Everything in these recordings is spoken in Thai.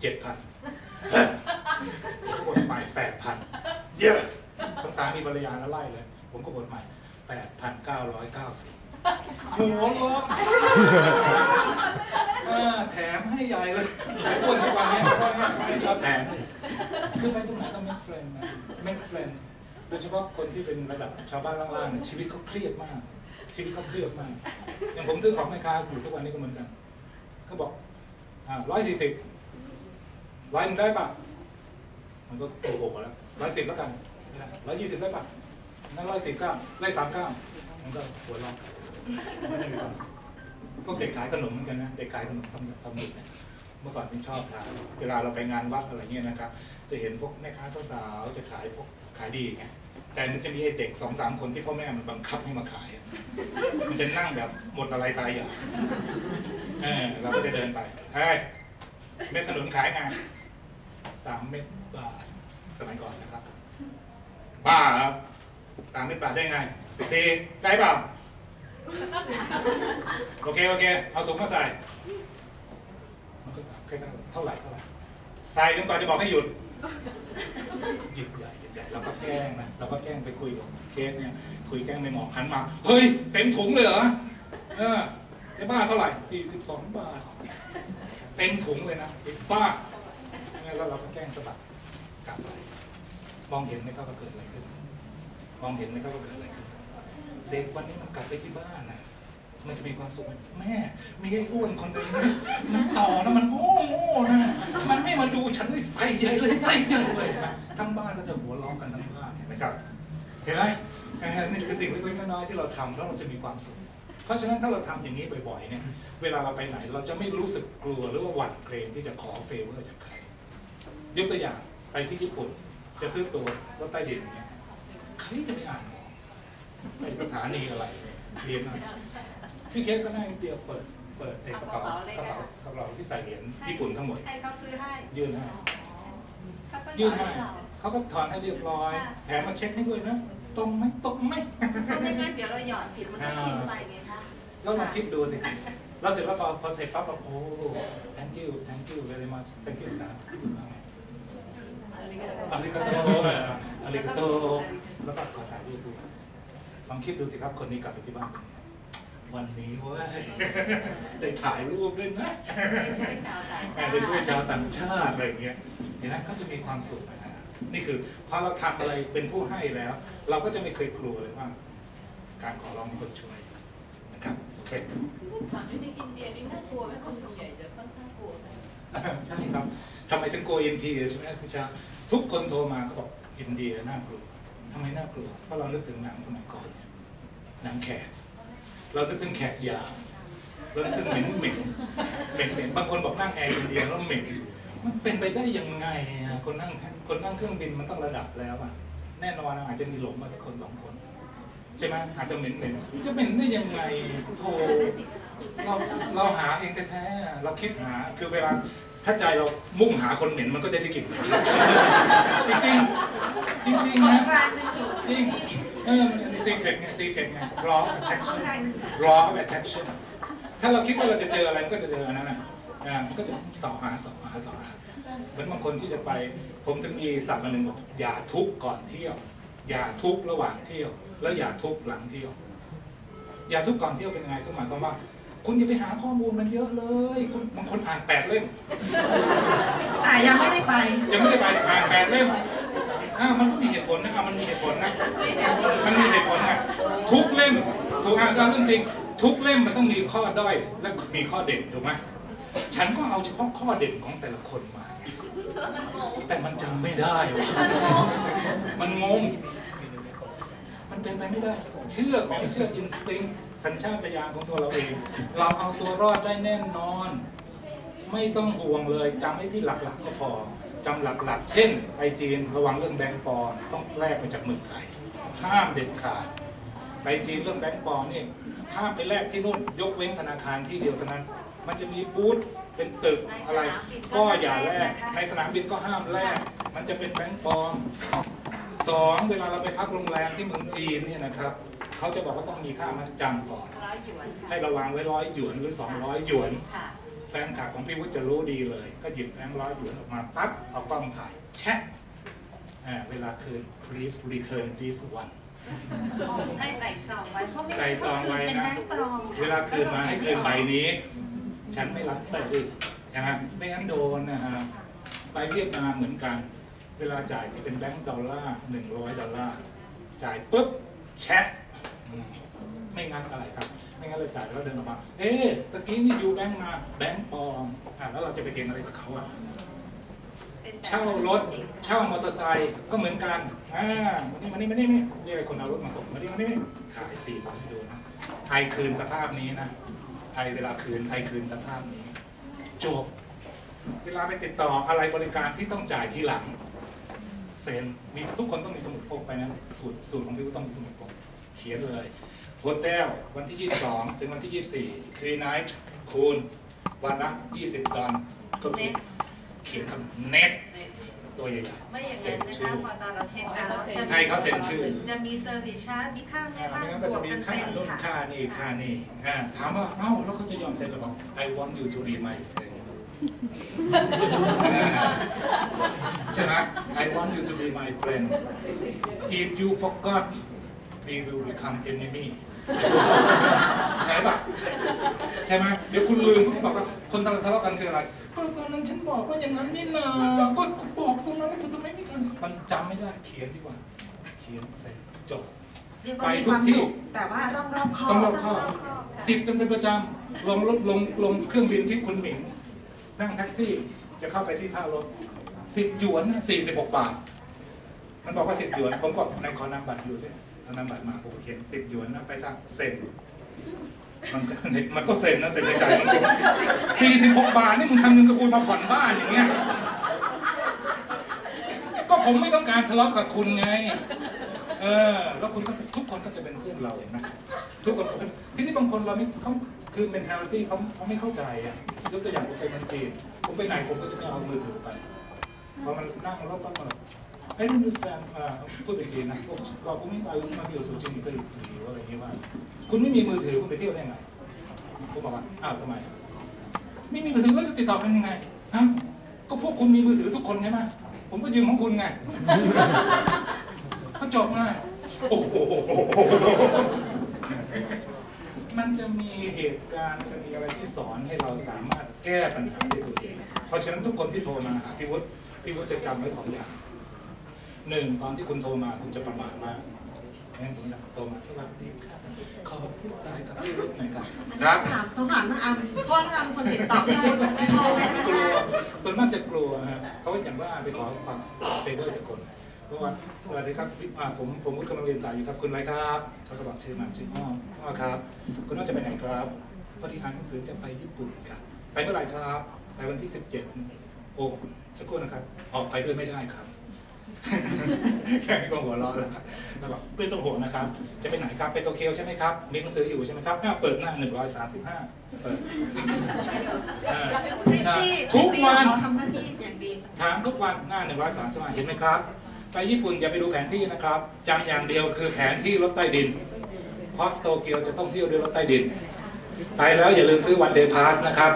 เจ็ดพันกดใหม่แปดพันเยอะทั้งสามีภรรยาแล้วไล่เลย ผมก็กดใหม่แปดพันเก้าร้อยเก้าสิบหัวล้อแถมให้ใหญ่เลยอ้วนทุกวันนี้เพราะว่าไม่ชอบแถมคือไปตรงไหนต้อง make friend นะ make friend โดยเฉพาะคนที่เป็นระดับชาวบ้านล่างๆเนี่ยชีวิตเขาเครียดมาก ชีวิตเขาเครียดมาก อย่างผมซื้อของแม่ค้าอยู่ทุกวันนี้ก็เหมือนกันเขาบอกอ่าร้อยสี่สิบ ร้อยหนึ่งได้ปะมันก็โกหกแล้วร้อยสิบแล้วกันร้อยยี่สิบได้ปะนั่นร้อยสิบเก้าได้สามเก้ามันก็หัวเราะไม่มีความสุขพวกเด็กขายขนมเหมือนกันนะ เด็กขายขนมทำทำหมึกเนี่ยเมื่อก่อนผมชอบทานเวลาเราไปงานวัดอะไรเงี้ยนะครับ จะเห็นพวกแม่ค้าสาวๆจะขายพวกขายดีไง แต่มันจะมีไอ้เด็กสองสามคนที่พ่อแม่มันบังคับให้มาขาย มันจะนั่งแบบหมดอะไรตายอย่ากเออเราก็จะเดินไป เฮ้ย เม็ดขนุนขายไงสามเม็ดบาทสมัยก่อนนะครับบ้าเหรอสามเม็ดบาทได้ไงสี่ได้เปล่าโอเคโอเคเอาถุงมาใส่มันก็แค่เท่าไหร่เท่าไหร่ใส่จนกว่าจะบอกให้หยุดหยิบใหญ่หยิบใหญ่เราก็แกล้งนะเราก็แกล้งไปคุยกับเคสเนี่ยคุยแกล้งในหมอหันมาเฮ้ยเต็มถุงเลยเหรอเออไอ้บ้าเท่าไหร่42บาท เต็มถุงเลยนะไอ้บ้าแล้วเราก็แกล้งสะบัดกลับไปมองเห็นไหมครับว่าเกิดอะไรขึ้น มองเห็นไหมครับว่าเกิดอะไรขึ้น เด็กวันนี้มันกลับไปที่บ้านนะมันจะมีความสุขไหมแม่ มีไอ้อ้วนคนนึงมันต่อนะมันโง่โง่นะ มันไม่มาดูฉันเลยใส่ใหญ่เลยใส่ใหญ่เลยนะทั้งบ้านก็จะหัวเราะกันทั้งบ้านเห็นไหมครับ เห็นไหมนี่คือสิ่งเล็กๆน้อยๆที่เราทำแล้วเราจะมีความสุข เพราะฉะนั้นถ้าเราทำอย่างนี้บ่อยๆเนี่ยเวลาเราไปไหนเราจะไม่รู้สึกกลัวหรือว่าหวั่นเกรงที่จะขอเฟเวอร์จากใครยกตัวอย่างไปที่ญี่ปุ่นจะซื้อตัวรถใต้ดินเนี่ยใครจะไปอ่านหมอไปสถานีอะไรเนี่ยเรียนอะไรพี่เคสก็นั่งเดียวเปิดเปิดไอ้กระเป๋ากระเป๋ากระเป๋าที่ใส่เหรียญญี่ปุ่นทั้งหมดให้เขาซื้อให้ยื่นให้เขาก็ยื่นให้ให้ เราเขาก็ถอนให้เรียบร้อย แถมมาเช็คให้ด้วยนะตรงไหมตรงไหมเพราะไม่งั้นเดี๋ยวเราหยอดผิดมันก็กินไปไงคะแล้วลองคิดดูสิแล้วเสร็จแล้วพอพอเสร็จปั๊บเราโอ้ thank you thank you very much thank you นะญี่ปุ่นว่าไงอาริกาโตอาริกาโตแล้วก็ขอถ่ายรูปดูลองคิดดูสิครับคนนี้กลับไปที่บ้านเป็นไงวันนี้เว้ยได้ถ่ายรูปด้วยนะได้ช่วยชาวต่างชาติได้ช่วยชาวต่างชาติอะไรอย่างเงี้ยเห็นไหมเขาจะมีความสุข นะฮะนี่คือพอเราทำอะไรเป็นผู้ให้แล้ว เราก็จะไม่เคยกลัวเลยว่า การขอร้องให้คนช่วยนะครับโอเคถามที่ในอินเดียนี่น่ากลัวไหมคนส่วนใหญ่จะค่อนข้างกลัวกันใช่ครับทำไมถึงโกอินเดียใช่ไหมพี่ชาทุกคนโทรมาก็บอกอินเดียน่ากลัวทำไมน่ากลัวเพราะเรานึกถึงหนังสมัยก่อนเนี่ยหนังแขกเรานึกถึงแขกยาวเรานึกถึงเหม็นเหม็นเหม็นเหม็นบางคนบอกนั่งแอร์อินเดียแล้วเหม็น มันเป็นไปได้ยังไงคนนั่งคนนั่งเครื่องบินมันต้องระดับแล้วอะแน่นอนอาจจะมีหลงมาสักคนสองคนใช่ไหมอาจจะเหม็นเหม็นจะเหม็นได้ยังไงโธ่เราเราหาเองแท้ๆเราคิดหาคือเวลาถ้าใจเรามุ่งหาคนเหม็นมันก็จะได้กลิ่นจริงๆจริงนะจริงเออมันซีเครตไงซีเครตไง raw attraction raw attraction ถ้าเราคิดว่าเราจะเจออะไรมันก็จะเจออันนั้นนะ อ่ามันก็จะสอหาสอหาสอหาเหมือนบางคนที่จะไป ผมถึงมีศัพท์อันหนึ่งบอกอย่าทุกข์ก่อนเที่ยว อย่าทุกข์ระหว่างเที่ยว แล้วอย่าทุกข์หลังเที่ยว อย่าทุกข์ก่อนเที่ยวเป็นไงก็หมายความว่า คุณอย่าไปหาข้อมูลมันเยอะเลยคุณบางคนอ่านแปดเล่มอ่ายังไม่ได้ไป ยังไม่ได้ไปอ่านแปดเล่มอ่ามันก็มีเหตุผลนะอ่ามันมีเหตุผลนะมันมีเหตุผลนะทุกเล่มถูกอ่านตามเรื่องจริง ทุกเล่มมันต้องมีข้อด้อยและมีข้อเด่นถูกไหม ฉันก็เอาเฉพาะข้อเด่นของแต่ละคนมา แต่มันจำไม่ได้วะมันงง มันเป็นไปไม่ได้ เชื่อของเชื่ออินสติ้งสัญชาตญาณของตัวเราเอง เราเอาตัวรอดได้แน่นอน ไม่ต้องห่วงเลยจำให้ที่หลักๆก็พอจำหลักๆ เช่นไปจีนระวังเรื่องแบงก์ปอมต้องแลกมาจากเมืองไทยห้ามเด็ดขาดไปจีนเรื่องแบงก์ปอมนี่ห้ามไปแลกที่นู่นยกเว้นธนาคารที่เดียวเท่านั้น มันจะมีบูธเป็นตึกอะไร ก็อย่าแลกในสนามบินก็ห้ามแลกมันจะเป็นแบงก์ปลอมสองเวลาเราไปพักโรงแรมที่เมืองจีนเนี่ยนะครับเขาจะบอกว่าต้องมีค่ามัดจำก่อนร้อยหยวนค่ะให้ระวังไว้ร้อยหยวนหรือ 200 หยวนค่ะแฟนคลับของพี่วุฒิจะรู้ดีเลย ก็หยิบแบงค์ร้อยหยวนออกมาปั๊บเอากล้องถ่ายแชะอ่าเวลาคืน please return this one ให้ใส่ซองไว้เพราะไม่ใส่ซองไว้นะเป็นแบงค์ปลอมค่ะเวลาคืนมาให้คืนใบนี้ ฉันไม่รับแต่ดิใช่ไหมไม่งั้นโดนนะฮะไปเวียดนามเหมือนกัน เวลาจ่ายที่เป็นแบงก์ดอลลาร์หนึ่งร้อยดอลลาร์จ่ายปุ๊บแชะอืมไม่งั้นอะไรครับไม่งั้นเราจ่ายแล้วเดินออกมาเอ๊ะตะกี้นี่ยูแบงก์มาแบงก์ปลอมอะแล้วเราจะไปเก่งอะไรกับเขาอะเป็นแบบเช่ารถจงเช่ามอเตอร์ไซค์ก็เหมือนกันอ่ามานี่มานี่มานี่มานี่เรียกไอ้คนเอารถมาส่งมานี่มานี่มานี่ขายสี่ผมให้ดูนะไอคืนสภาพนี้นะ ไอเวลาคืนไอคืนสภาพนี้จบเวลาไปติดต่ออะไรบริการที่ต้องจ่ายทีหลังเซ็นมีทุกคนต้องมีสมุดพกไปนะสูตรสูตรของพี่ก็ต้องมีสมุดพกเขียนเลยโฮเทลวันที่ 22 ถึงวันที่ 24 3 night คูณวันละ 20 ดอลก็คือเขียนคำเน็ต ตัวใหญ่ๆ ไม่อย่างเซ็นั้นนนะชื่คะอพอตอนเราเช็คเอาท์จะมีให้เขาเซ็นชื่อ จะมีเซอร์วิสชาร์จมีค่าแม่อ่าบ้านไม่งั้นบก็วจะกมีกันค่าเต็มนู่นค่ะ ค่านี่ค่านี่อ่าถามว่าเอ้าแล้วเขาจะยอมเซ็นหรือเปล่า I want you to be my friend อ่าใช่ไหม I want you to be my friend if you forgot we will become enemy ใช่ปะใช่ไหมเดี๋ยวคุณลืมคุณบอกว่าคนทะเลาะกันคืออะไรก็ตอ นนั้นฉันบอกว่าอย่างนั้นนี่นาก็บอกตรงนั้นแล้วคุณทำไมไม่กันมันจำไม่ได้เขียนดีกว่า เขียนเสร็จจบเรียกว่ามีความสุขแต่ว่าต้องรอบคอต้องรบอบคอบติดกันเป็นประจำลงรถลงลงเครื่องบินที่คุณหมิง นั่งแท็กซี่จะเข้าไปที่ท่ารถสิบหยวนสี่สิบหกบาท มันบอกว่าสิบหยวน ผมก็ในขอนามบัตรอยู่สิเอานามบัตรมาผมเขียนสิบหยวนนะไปทางเซ็น มันก็มันก็เซ็นนะแต่ในใจมันสี่สิบหกบาทนี่มึงทำเงินกับกูมาผ่อนบ้านอย่างเงี้ย ก็ผมไม่ต้องการทะเลาะกับคุณไง เออ แล้วคุณก็ทุกคนก็จะเป็นเพื่อนเราเห็นไหมทุกคนที่นี่บางคนเราไม่เขาคือ mentality เขาเขาไม่เข้าใจอะยกตัวอย่างผมไปเมืองจีน ผมไปไหนผมก็จะไม่เอามือถือไปพอมันนั่งแล้วก็มาไอ้รุ่น ดูแซมอ่าพูดเป็นจีนนะบอกว่าผมไม่ไปมาเที่ยวสุจินก็หรืออะไรอย่างเงี้ยว่าคุณไม่มีมือถือคุณไปเที่ยวได้ไงผมบอกว่าอ้าวทำไม ไม่มีมือถือแล้วจะติดต่อกันยังไงฮะก็พวกคุณมีมือถือทุกคนใช่ไหมผมก็ยืมของคุณไงก็จบง่ายโอ้โหมันจะมีเหตุการณ์จะมีอะไรที่สอนให้เราสามารถแก้ปัญหาได้ตัวเอง เพราะฉะนั้นทุกคนที่โทรมาหาพี่วุฒิพี่วุฒิจะจำไว้สองอย่าง หนึ่งตอนที่คุณโทรมาคุณจะประมาทมากงั้นผมจะโทรมาสวัสดีครับขอพี่สายครับพี่วุฒิหน่อยครับครับถามต้องถามต้องอำเพราะถ้าอำคนติดต่อไม่ได้โทรไปนะกลัวคะส่วนมากจะกลัวฮะเขาอย่างว่าไปขอความเฟเวอร์จากคนเพราะว่าสวัสดีครับพี่อ่าผมผมวุฒิกำลังเรียนสายอยู่ครับคุณอะไรครับเขาก็บอกชื่อมาชื่ออ้ออ้อครับ คุณน่าจะไปไหนครับพอดีอ่านหนังสือจะไปญี่ปุ่นครับไปเมื่อไหร่ครับไปวันที่ 17 โอ้สักครู่นะครับ ออกไปด้วยไม่ได้ครับ แค่นี้ก็หัวเราะแล้วแล้วบอกไม่ต้องห่วงนะครับ จะไปไหนครับไปโตเกียวใช่ไหมครับ มีหนังสืออยู่ใช่ไหมครับอ่าเปิดหน้า135เปิดอ่าพริตตี้ทุกวันเราทำหน้าที่อย่างดีถามทุกวันหน้าหนึ่งร้อยสามสิบห้าเห็นไหมครับ ไปญี่ปุ่นอย่าไปดูแผนที่นะครับจำอย่างเดียวคือแผนที่รถใต้ดิน เพราะโตเกียวจะต้องเที่ยวด้วยรถใต้ดิน ไปแล้วอย่าลืมซื้อวันเดย์พาสนะครับ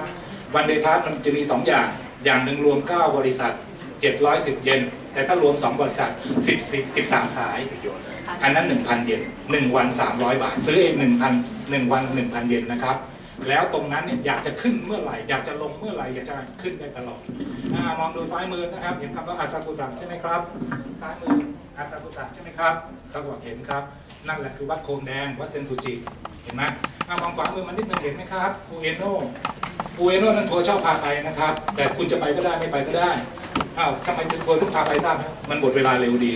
วันเดย์พาสมันจะมี 2 อย่าง อย่างหนึ่งรวม 9 บริษัท 710 เยน แต่ถ้ารวม 2 บริษัท10 13 สาย อันนั้น 1,000 เยน1 วัน 300 บาท ซื้อเอง1,000 1 วัน 1,000 เยนนะครับ แล้วตรงนั้นเนี่ยอยากจะขึ้นเมื่อไหร่ อยากจะลงเมื่อไหร่ อยากจะขึ้นได้ตลอดอามองดูซ้ายมือนะครับ เห็นคำว่าอาซากุสะใช่ไหมครับ ซ้ายมืออาซากุสะใช่ไหมครับเขาบอกเห็นครับ นั่นแหละคือวัดโคมแดง วัดเซนซูจิ เห็นไหมอามองขวามือมันนิดนึงเห็นไหมครับอูเอโนอูเอโนนั้นทัวร์ชอบพาไปนะครับ แต่คุณจะไปก็ได้ไม่ไปก็ได้ อ้าวทำไมทัวรพาไปทราบนะมันหมดเวลาเร็วดี